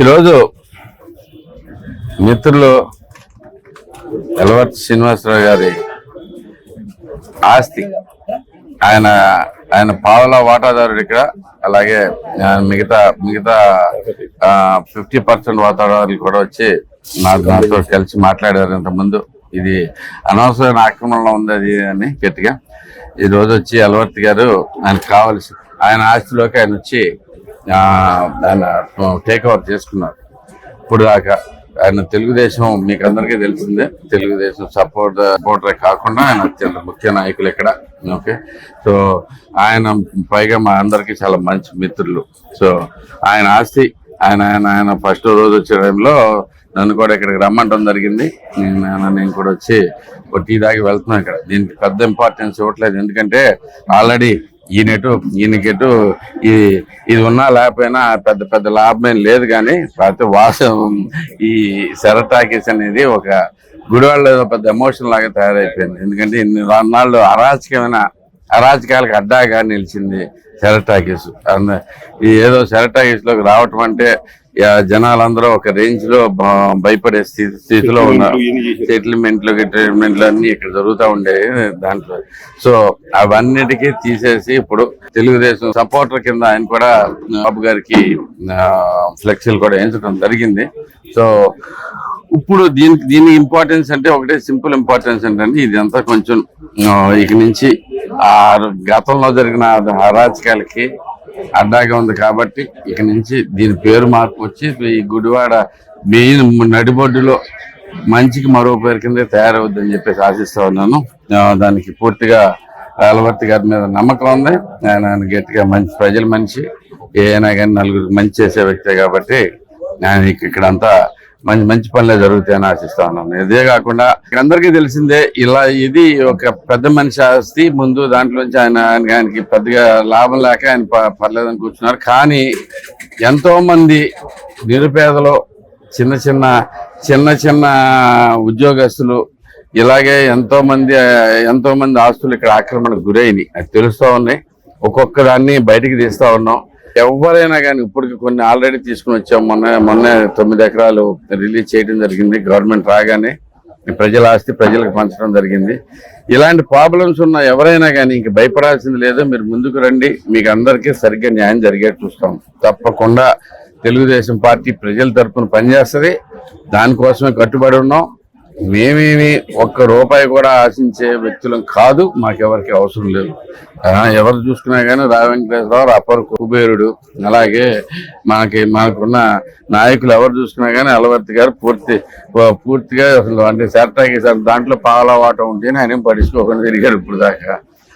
ఈరోజు మిత్రులు ఎలవర్తి శ్రీనివాసరావు గారి ఆస్తి. ఆయన ఆయన పావల వాటాదారుడు ఇక్కడ. అలాగే మిగతా మిగతా ఫిఫ్టీ పర్సెంట్ వాటాదారులు కూడా వచ్చి నాతో కలిసి మాట్లాడారు ఇంతకుముందు. ఇది అనవసరమైన ఆక్రమణలో ఉంది అది అని గట్టిగా. ఈ రోజు వచ్చి అలవర్తి గారు ఆయనకు కావలసి ఆయన ఆస్తిలోకి ఆయన వచ్చి ఆయన టేక్ ఓవర్ చేసుకున్నారు. ఇప్పుడు దాకా ఆయన తెలుగుదేశం మీకు అందరికీ తెలిసిందే తెలుగుదేశం సపోర్ట్ సపోర్టరే కాకుండా ఆయన అత్యంత ముఖ్య నాయకులు ఇక్కడ. ఓకే? సో ఆయన పైగా మా అందరికీ చాలా మంచి మిత్రులు. సో ఆయన ఆస్తి ఆయన ఆయన ఆయన ఫస్ట్ రోజు వచ్చే టైంలో నన్ను కూడా ఇక్కడికి రమ్మంటం జరిగింది. నేను నేను కూడా వచ్చి ఒక టీ దాగి వెళ్తున్నాను ఇక్కడ. దీనికి పెద్ద ఇంపార్టెన్స్ ఇవ్వట్లేదు. ఎందుకంటే ఆల్రెడీ ఈయనటు ఈయనకెటు ఈ ఇది ఉన్నా లేకపోయినా పెద్ద పెద్ద లాభమేం లేదు కానీ కాకపోతే వాసం ఈ సెరటాకిస్ అనేది ఒక గుడివాళ్ళ పెద్ద ఎమోషన్ లాగా తయారైపోయింది. ఎందుకంటే ఇన్ని నాళ్ళు అరాచకమైన అరాచకాలకు అడ్డాగా నిలిచింది సెరటాకిస్ అంద- ఈ ఏదో సెరటాకిస్లోకి రావటం అంటే జనాలందరూ ఒక రేంజ్లో భయపడే స్థితి స్థితిలో ఉన్నారు. సెటిల్మెంట్లు ట్రీట్మెంట్లు అన్ని ఇక్కడ జరుగుతూ ఉండే దాంట్లో. సో అవన్నిటికీ తీసేసి ఇప్పుడు తెలుగుదేశం సపోర్టర్ కింద ఆయన కూడా బాబు గారికి ఫ్లెక్సీలు కూడా వేయించడం జరిగింది. సో ఇప్పుడు దీనికి దీని ఇంపార్టెన్స్ అంటే ఒకటే సింపుల్ ఇంపార్టెన్స్ ఏంటంటే ఇదంతా కొంచెం ఇక నుంచి ఆ గతంలో జరిగిన అరాచకాలకి అడ్డాగా ఉంది కాబట్టి ఇక నుంచి దీని పేరు మార్పు వచ్చి ఈ గుడివాడ మెయిన్ నడిబొడ్డులో మంచికి మరో పేరు కింద తయారవుద్దని చెప్పేసి ఆశిస్తూ ఉన్నాను. దానికి పూర్తిగా అలవర్తి గారి మీద నమ్మకం ఉంది. ఆయన గట్టిగా మంచి ప్రజల మనిషి. ఏనా కానీ నలుగురికి మంచి చేసే వ్యక్తే కాబట్టి ఆయన ఇక్కడంతా మంచి మంచి పనులే జరుగుతాయని ఆశిస్తా ఉన్నాను ఇదే కాకుండా అందరికీ తెలిసిందే ఇలా ఇది ఒక పెద్ద మనిషి ఆస్తి ముందు దాంట్లోంచి ఆయన ఆయన- ఆయనకి పెద్దగా లాభం లేక ఆయన ప- పర్లేదని కూర్చున్నారు. కానీ ఎంతో మంది నిరుపేదలు చిన్న చిన్న చిన్న చిన్న ఉద్యోగస్తులు ఇలాగే ఎంతో మంది ఎంతో మంది ఆస్తులు ఇక్కడ ఆక్రమణకు గురైనవి. అది తెలుస్తూ ఉన్నాయి. ఒక్కొక్క దాన్ని బయటికి తీస్తా ఉన్నాం. ఎవరైనా కానీ ఇప్పటికి కొన్ని ఆల్రెడీ తీసుకుని వచ్చాం. మొన్న మొన్న తొమ్మిది ఎకరాలు రిలీజ్ చేయడం జరిగింది. గవర్నమెంట్ రాగానే ప్రజల ఆస్తి ప్రజలకు పంచడం జరిగింది. ఇలాంటి ప్రాబ్లమ్స్ ఉన్న ఎవరైనా కానీ ఇంక భయపడాల్సింది లేదో. మీరు ముందుకు రండి. మీకు అందరికీ సరిగ్గా న్యాయం జరిగేట్టు చూస్తాం. తప్పకుండా తెలుగుదేశం పార్టీ ప్రజల తరఫున పనిచేస్తుంది. దానికోసమే కట్టుబడి ఉన్నాం. మేమేమి ఒక్క రూపాయి కూడా ఆశించే వ్యక్తులం కాదు మాకెవరికి అవసరం లేదు. ఎవరు చూసుకున్నా కానీ రా వెంకటేశ్వరరావు అప్పర్ కుబేరుడు. అలాగే మనకి మనకున్న నాయకులు ఎవరు చూసుకున్నా కానీ అలవర్తి గారు పూర్తి పూర్తిగా అసలు అంటే సెరటాకి దాంట్లో పాలవాటం ఉంటేనే ఆయన ఏం పట్టించుకోకుండా తిరిగాడు ఇప్పుడు దాకా.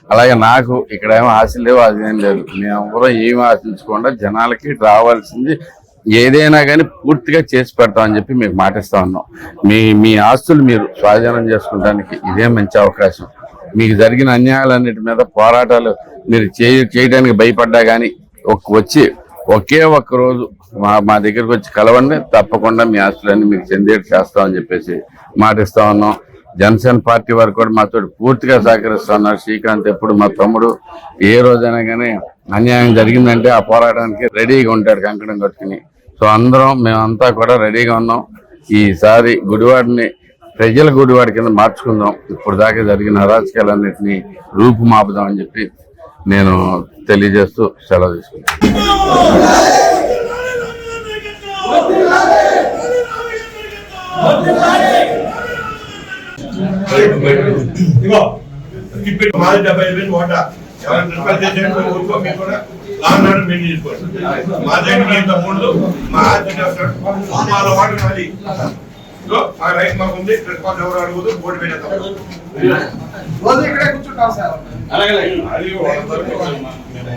అలాగే నాకు ఇక్కడ ఏమో ఆశ లేవు అది ఏం లేదు. మేము కూడా ఏమి ఆశించకుండా జనాలకి రావాల్సింది ఏదైనా కానీ పూర్తిగా చేసి పెడతామని చెప్పి మీకు మాటిస్తా ఉన్నాం. మీ మీ ఆస్తులు మీరు స్వాధీనం చేసుకోవడానికి ఇదే మంచి అవకాశం. మీకు జరిగిన అన్యాయాలన్నిటి మీద పోరాటాలు మీరు చేయ చేయడానికి భయపడ్డా కానీ ఒక- వచ్చి ఒకే ఒక్క రోజు మా మా దగ్గరకు వచ్చి కలవండి. తప్పకుండా మీ ఆస్తులన్నీ మీకు చెందేటి చేస్తామని చెప్పేసి మాటిస్తా ఉన్నాం. జనసేన పార్టీ వారు కూడా మాతో పూర్తిగా సహకరిస్తున్నారు శ్రీకాంత్ ఎప్పుడు మా తమ్ముడు. ఏ రోజైనా కానీ అన్యాయం జరిగిందంటే ఆ పోరాటానికి రెడీగా ఉంటాడు కంకణం కట్టుకుని. సో అందరం మేమంతా కూడా రెడీగా ఉన్నాం. ఈసారి గుడివాడిని ప్రజల గుడివాడి కింద మార్చుకుందాం. ఇప్పుడు దాకా జరిగిన అరాచకాలన్నింటినీ రూపు మాపుదాం అని చెప్పి నేను తెలియజేస్తూ సెలవు తీసుకుంటాను ఇగో ఇప్పుడు మాది ఊరుకో మీకు కూడా లాంగ్ ఆర్డర్ మెయింటైన్ చేసుకోండి మా దగ్గర ఏం తమ్ముళ్ళు మా ఆస్తి చేస్తాడు వాళ్ళ ఆ రైట్ మాకు ఉంది రెస్పాన్స్ ఎవరు అడుగుదు బోర్డు పెట్టేస్తాం రోజు ఇక్కడే కూర్చుంటాం సార్ అది వాళ్ళందరికీ మేము